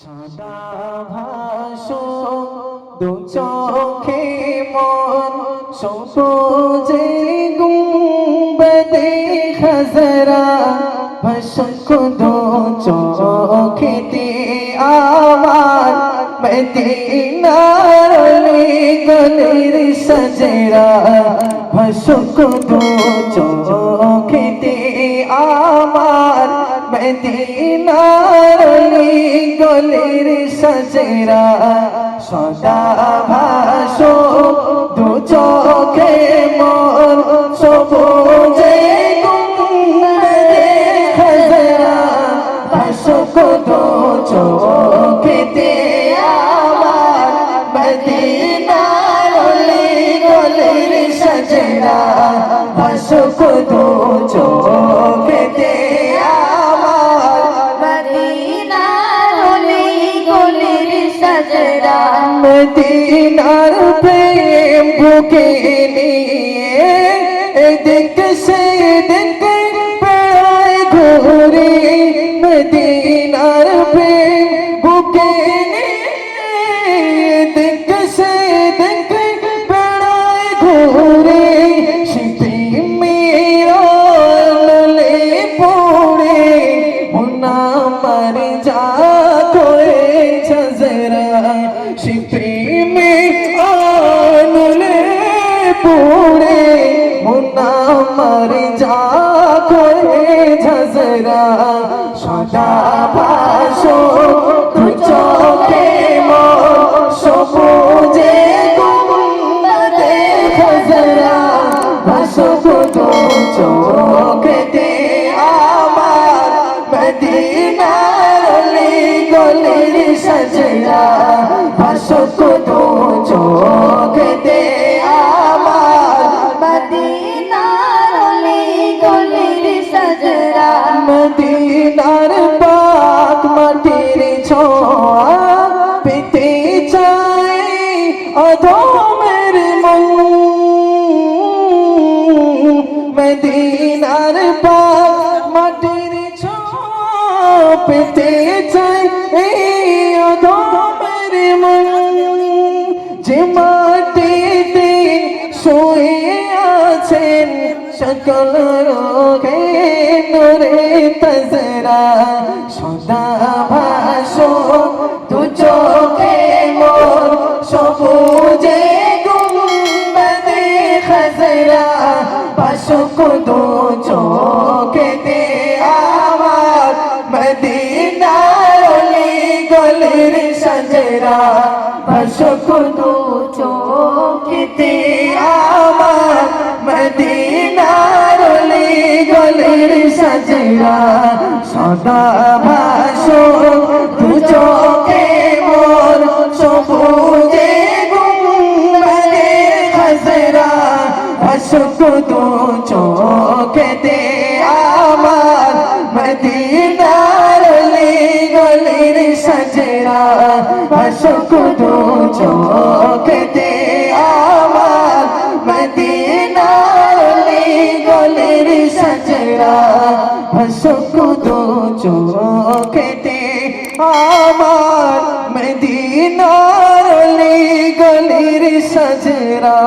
সাদা ভাসো দু চোখে মন, সবুজে গুম্বদে খজরা ভাসক দু চোখেতে আমার মদিনার গলের সজরা ভাসক দু চোখেতে আমার মদিনার গলের সজরা সদা ভাসো দু চোখে মন সবুজে খজরা ভাসো দু চোখেতে আমার মদিনার গলের সজরা ভাসো দু চোখেতে মদিনার প্রেম বুকে নিয়ে এদিক সে দিক পেড়ায় ঘুরে মদিনার প্রেম পড়ে মুনা মর যা করে ঝজরা সদা ভাসো তু চোখে সবুজে গুম্বদে খজরা ভাসো তু চোখেতে আমার মদিনার গলির সজরা ভাসো তু মদিনার পাক মাটির ছোঁয়া পেতে চাই অধমের মন। মদিনার পাক মাটির ছোঁয়া পেতে চাই এই অধমের মন। যে মাটিতে শুয়ে সকল রোগে নূরে তজরা, সদা ভাসো। তু চোখে মোর সবুজে গুম্বদে খজরা ভাসো দু চোখেতে আমার মদিনার অলি গলির সজরা ভাসো দু চোখেতে আমার মদিনার অলি সজরা সদা ভাসো, দু চোখে মোর সবুজে গুম্বদে খজরা ভাসো দু চোখেতে আমার মদিনার অলি গলির সজরা। ভাসো দু চোখেতে সজরা ভাসো দু চোখেতে আমার মদিনার গলির সজরা।